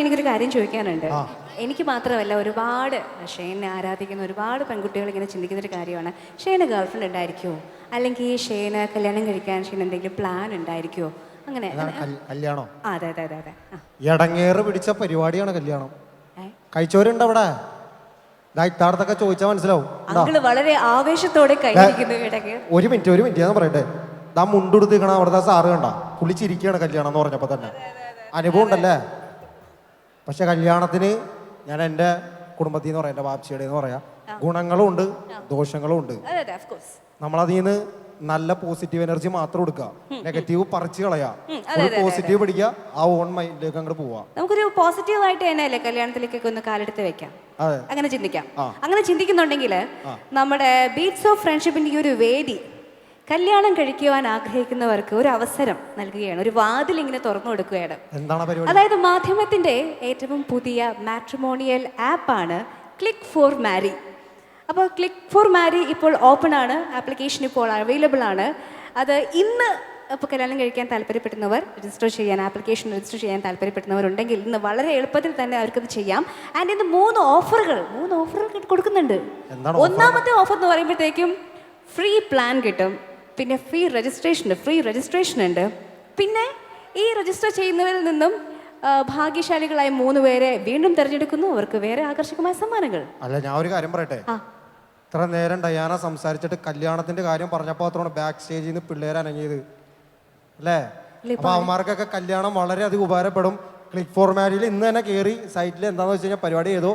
എനിക്കൊരു കാര്യം ചോദിക്കാനുണ്ട്. എനിക്ക് മാത്രമല്ല ഒരുപാട് ഷെയ്നെ ആരാധിക്കുന്ന ഒരുപാട് പെൺകുട്ടികൾ ഇങ്ങനെ ചിന്തിക്കുന്ന ഒരു കാര്യമാണ്. ഷെയ്ന് ഗേൾഫ്രണ്ട് ഉണ്ടായിരിക്കുമോ അല്ലെങ്കിൽ ഷെയ്ന് കല്യാണം കഴിക്കാൻ ഷെയ്ന് എന്തെങ്കിലും പ്ലാൻ ഉണ്ടായിരിക്കുമോ അങ്ങനെ. കല്യാണോ? അതെ അതെ അതെ അതെ. പിടിച്ച പരിപാടിയാണ് കല്യാണം? കഴിച്ചവരുണ്ട് അവിടെ? ഇത്താടത്തൊക്കെ ചോദിച്ചാൽ മനസ്സിലാവും. വളരെ ആവേശത്തോടെ ഒരു മിനിറ്റ് ഒരു മിനിറ്റ് ഞാൻ പറയട്ടെ. ദാ മുണ്ടെടുത്ത് നിൽക്കണ അവിടുത്തെ സാറ് കണ്ട? പുള്ളി ചിരിക്കുകയാണ് കല്യാണം എന്ന് പറഞ്ഞപ്പോ തന്നെ. അനുഭവം ഉണ്ടല്ലേ? പക്ഷെ കല്യാണത്തിന് ഞാൻ എന്റെ കുടുംബത്തിൽ നിന്ന് പറയാം എന്റെ വാപ്സിയുടെ എന്ന് പറയാം. ഗുണങ്ങളും ഉണ്ട് ദോഷങ്ങളും ഉണ്ട്. അതെ നമ്മളതിൽ നിന്ന് നല്ല പോസിറ്റീവ് എനർജി മാത്രം എടുക്കുക. നെഗറ്റീവ് പറിച്ചു കളയാ ഉം, അതെ, ഒരു പോസിറ്റീവ് പിടിക്കുക ആ ഓൺ മൈൻഡിലേക്ക് അങ്ങോട്ട് പോവാ നമുക്കൊരു പോസിറ്റീവായിട്ട് തന്നെ അല്ലേ കല്യാണത്തിലേക്കൊക്കെ ഒന്ന് കാലെടുത്ത് വെക്കാം? അതെ. അങ്ങനെ ചിന്തിക്കാം. ആ. അങ്ങനെ ചിന്തിക്കുന്നുണ്ടെങ്കിൽ നമ്മുടെ ബീറ്റ്സ് ഓഫ് ഫ്രണ്ട്ഷിപ്പിന്റെ ഈ ഒരു വേദി കല്യാണം കഴിക്കുവാൻ ആഗ്രഹിക്കുന്നവർക്ക് ഒരു അവസരം നൽകുകയാണ്. ഒരു വാതിൽ ഇങ്ങനെ തുറന്നു കൊടുക്കുകയാണ്. അതായത് മാധ്യമത്തിന്റെ ഏറ്റവും പുതിയ മാട്രിമോണിയൽ ആപ്പാണ് ക്ലിക്ക് ഫോർ മാരി. അപ്പോൾ ക്ലിക്ക് ഫോർ മാരി ഇപ്പോൾ ഓപ്പൺ ആണ്. ആപ്ലിക്കേഷൻ ഇപ്പോൾ അവൈലബിൾ ആണ്. അത് ഇന്ന് ഇപ്പോൾ കല്യാണം കഴിക്കാൻ താല്പര്യപ്പെടുന്നവർ രജിസ്റ്റർ ചെയ്യാൻ ആപ്ലിക്കേഷൻ രജിസ്റ്റർ ചെയ്യാൻ താല്പര്യപ്പെടുന്നവരുണ്ടെങ്കിൽ ഇന്ന് വളരെ എളുപ്പത്തിൽ തന്നെ അവർക്കത് ചെയ്യാം. ആൻഡ് ഇന്ന് മൂന്ന് ഓഫറുകൾ മൂന്ന് ഓഫറുകൾ കൊടുക്കുന്നുണ്ട്. ഒന്നാമത്തെ ഓഫർ എന്ന് പറയുമ്പോഴത്തേക്കും ഫ്രീ പ്ലാൻ കിട്ടും. പിന്നെ ഫ്രീ രജിസ്ട്രേഷൻ ഫ്രീ രജിസ്ട്രേഷൻ ഉണ്ട്. പിന്നെ ഈ രജിസ്റ്റർ ചെയ്യുന്നവരിൽ നിന്നും ഭാഗ്യശാലികളായ മൂന്ന് പേരെ വീണ്ടും തിരഞ്ഞെടുക്കുന്നു. അവർക്ക് വേറെ ആകർഷകമായ സമ്മാനങ്ങൾ. അല്ല ഞാൻ ഒരു കാര്യം പറയട്ടെ? ഇത്ര നേരം ഡയാന സംസാരിച്ചിട്ട് കല്യാണത്തിന്റെ കാര്യം പറഞ്ഞപ്പോൾ അത്രയാണ് ബാക്ക് സ്റ്റേജിൽ നിന്ന് പിള്ളേർ അനങ്ങിയത്. അല്ലേ? അപ്പൊ അവന്മാർക്കൊക്കെ കല്യാണം വളരെയധികം ഉപകാരപ്പെടും. ക്ലിക്ക് ഫോർ മാരിയിൽ ഇന്ന് തന്നെ കയറി സൈറ്റിൽ എന്താണെന്ന് വെച്ച് കഴിഞ്ഞാൽ പരിപാടി ചെയ്തു.